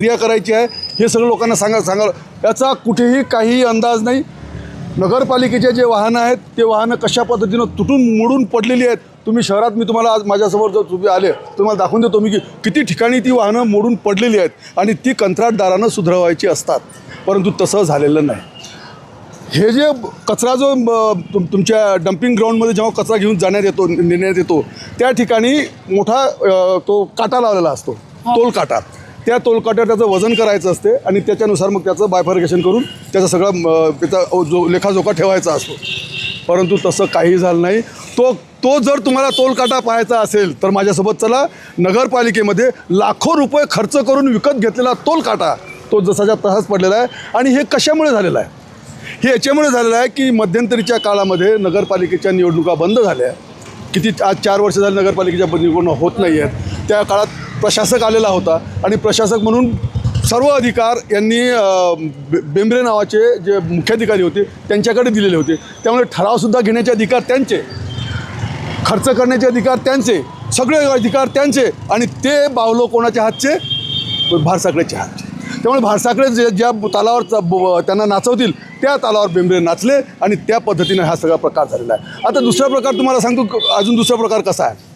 क्रिया करायची आहे हे सगळं लोकांना सांगा सांगा. याचा कुठेही काही अंदाज नाही. नगरपालिकेचे जे वाहनं आहेत ते वाहनं कशा पद्धतीनं तुटून मोडून पडलेली आहेत तुम्ही शहरात मी तुम्हाला आज माझ्यासमोर जर तुम्ही आले तुम्हाला दाखवून देतो मी की किती ठिकाणी ती वाहनं मोडून पडलेली आहेत आणि ती कंत्राटदारानं सुधरवायची असतात. परंतु तसं झालेलं नाही. हे जे कचरा जो तुम तुमच्या डम्पिंग ग्राउंडमध्ये जेव्हा कचरा घेऊन जाण्यात येतो नेण्यात येतो त्या ठिकाणी मोठा तो काटा लावलेला असतो. तोल काटा. त्या तोलकाट्यावर त्याचं वजन करायचं असते आणि त्याच्यानुसार मग त्याचं बायफर्गेशन करून त्याचा सगळा त्याचा जो लेखाजोखा ठेवायचा असतो. परंतु तसं काही झालं नाही. तो तो जर तुम्हाला तोलकाटा पाहायचा असेल तर माझ्यासोबत चला नगरपालिकेमध्ये लाखो रुपये खर्च करून विकत घेतलेला तोलकाटा तो जसाच्या तसाच पडलेला आहे. आणि हे कशामुळे झालेलं आहे? हे याच्यामुळे झालेलं आहे की मध्यंतरीच्या काळामध्ये नगरपालिकेच्या निवडणुका बंद झाल्या. किती आज चार वर्ष झाली नगरपालिकेच्या निवडणुका होत नाही आहेत त्या काळात प्रशासक आलेला होता आणि प्रशासक म्हणून सर्व अधिकार यांनी बे- बेंबरे नावाचे जे मुख्याधिकारी होते त्यांच्याकडे दिलेले होते. त्यामुळे ठरावसुद्धा घेण्याचे अधिकार त्यांचे खर्च करण्याचे अधिकार त्यांचे सगळे अधिकार त्यांचे आणि ते बावलो कोणाच्या हातचे? भारसाकडेच्या हातचे. त्यामुळे भारसाकडे जे ज्या तालावर च- ब- त्यांना नाचवतील त्या तालावर बेंबरे नाचले आणि त्या पद्धतीने हा सगळा प्रकार झालेला आहे. आता दुसरा प्रकार तुम्हाला सांगतो अजून दुसरा प्रकार कसा आहे?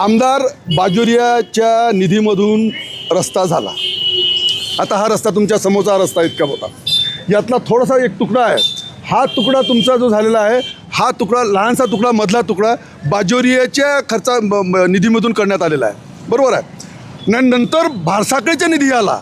आमदार बाजोरियाच्या निधीमधून रस्ता झाला. आता हा रस्ता तुमच्या समोरचा रस्ता इतका होता. यातला थोडासा एक तुकडा आहे. हा तुकडा तुमचा जो झालेला आहे हा तुकडा लहानसा तुकडा मधला तुकडा बाजोरियाच्या खर्चा म- निधीमधून करण्यात आलेला आहे. बरोबर आहे? न नंतर भारसाकडेचा निधी आला.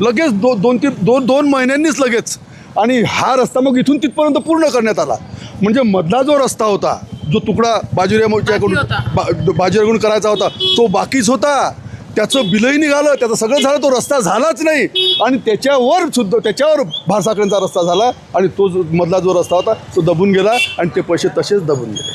लगेच दो दोन तीन दोन दोन महिन्यांनीच लगेच. आणि हा रस्ता मग इथून तिथपर्यंत पूर्ण करण्यात आला. म्हणजे मधला जो रस्ता होता जो तुकडा बाजोरियाच्याकडून होता. बा बाजूकडून करायचा होता तो बाकीच होता. त्याचं बिलही निघालं त्याचं सगळं झालं तो रस्ता झालाच नाही. आणि त्याच्यावर सुद्धा त्याच्यावर भारसाकड्यांचा रस्ता झाला आणि तो जो मधला जो रस्ता होता तो दबून गेला आणि ते पैसे तसेच दबून गेले.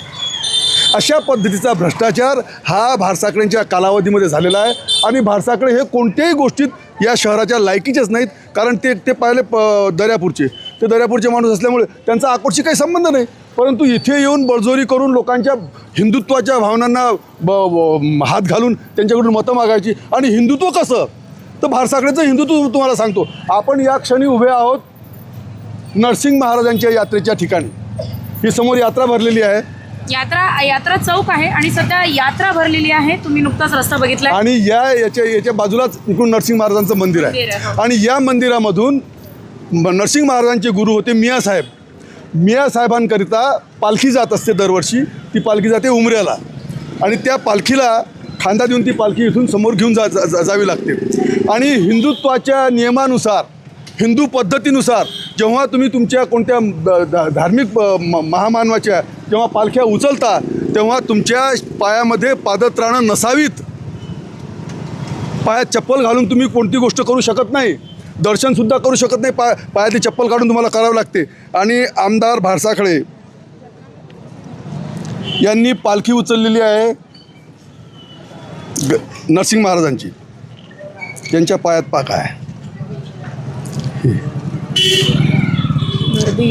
अशा पद्धतीचा भ्रष्टाचार हा भारसाकड्यांच्या कालावधीमध्ये झालेला आहे. आणि भारसाकडे हे कोणत्याही गोष्टीत या शहराच्या लायकीचेच नाहीत कारण ते ते पाहिले प दर्यापूरचे. ते दर्यापूरचे माणूस असल्यामुळे त्यांचा आकोटशी काही संबंध नाही. परंतु इथे येऊन बळजोरी करून लोकांच्या हिंदुत्वाच्या भावनांना ब हात घालून त्यांच्याकडून मतं मागायची. आणि हिंदुत्व कसं? तर भारसाकडेचं हिंदुत्व तुम्हाला सांगतो. आपण या क्षणी उभे आहोत नरसिंग महाराजांच्या यात्रेच्या ठिकाणी. ही समोर यात्रा भरलेली आहे. यात्रा यात्रा चौक आहे आणि सध्या यात्रा भरलेली आहे. तुम्ही नुकताच रस्ता बघितलाय. आणि या याच्या याच्या बाजूलाच इकडून नरसिंह महाराजांचं मंदिर आहे हो. आणि या मंदिरामधून नरसिंह महाराजांचे गुरु होते मिया साहेब. मिया साहेबांकरिता पालखी जात असते दरवर्षी. ती पालखी जाते उमऱ्याला. आणि त्या पालखीला खांदा देऊन ती पालखी इथून समोर घेऊन जा जा- जा- जावी लागते. आणि हिंदुत्वाच्या नियमानुसार हिंदू पद्धतीनुसार जेव्हा तुम्ही तुमच्या कोणत्या द- धार्मिक म- महामानवाच्या जेव्हा पालख्या उचलता तेव्हा तुमच्या पायामध्ये पादत्राणं नसावीत. पायात चप्पल घालून तुम्ही कोणती गोष्ट करू शकत नाही. दर्शनसुद्धा करू शकत नाही. पाय पायातली चप्पल काढून तुम्हाला करावं लागते. आणि आमदार भारसाखळे यांनी पालखी उचललेली आहे. नरसिंह महाराजांची. त्यांच्या पायात पाका आहे.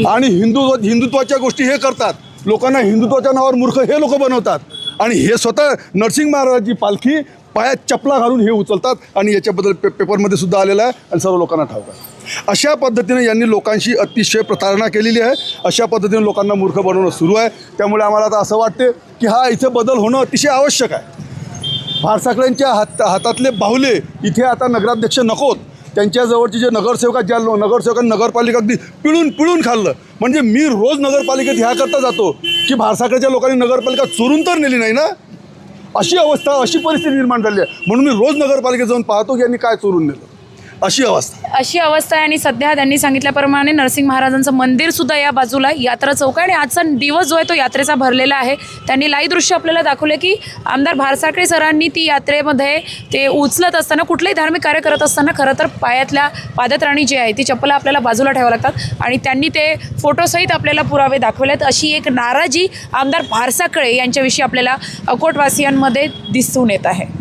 आणि हिंदू हिंदुत्वाच्या गोष्टी हे करतात. लोकांना हिंदुत्वाच्या नावावर मूर्ख हे लोक बनवतात. आणि हे स्वतः नरसिंह महाराजांची पालखी पायात चपला घालून हे उचलतात आणि याच्याबद्दल पे पेपरमध्ये सुद्धा आलेलं आहे आणि सर्व लोकांना ठाऊक आहे. अशा पद्धतीने यांनी लोकांशी अतिशय प्रतारणा केलेली आहे. अशा पद्धतीने लोकांना मूर्ख बनवणं सुरू आहे. त्यामुळे आम्हाला आता असं वाटते की हा इथे बदल होणं अतिशय आवश्यक आहे. भारसाकळ्यांच्या हात हातातले बाहुले इथे आता नगराध्यक्ष नकोत. त्यांच्याजवळचे जे नगरसेवकात ज्या लो- नगरसेवकांनी नगरपालिका अगदी पिळून पिळून खाल्लं. म्हणजे मी रोज नगरपालिकेत ह्याकरता जातो. की भारसाकडच्या लोकांनी नगरपालिका चोरून तर नेली नाही ना? अशी अवस्था अशी परिस्थिती निर्माण झाली आहे. म्हणून मी रोज नगरपालिकेत जाऊन पाहतो की यांनी काय चोरून नेलं. अशी अवस्था. अशी अवस्था आहे आणि सध्या त्यांनी सांगितल्याप्रमाणे नरसिंह महाराजांचं मंदिर सुद्धा या बाजूला आहे. यात्रा चौक आहे आणि आजचा दिवस जो आहे तो यात्रेचा भरलेला आहे. त्यांनी लाईव्ह दृश्य आपल्याला दाखवले की आमदार भारसाकडे सरांनी ती यात्रेमध्ये ते उचलत असताना कुठलंही धार्मिक कार्य करत असताना खरं तर पायातल्या पादत्राणी जी आहे ती चप्पल आपल्याला बाजूला ठेवावं लागतात आणि त्यांनी ते फोटोसहित आपल्याला पुरावे दाखवलेत. अशी एक नाराजी आमदार भारसाकळे यांच्याविषयी आपल्याला अकोटवासियांमध्ये दिसून येत आहे.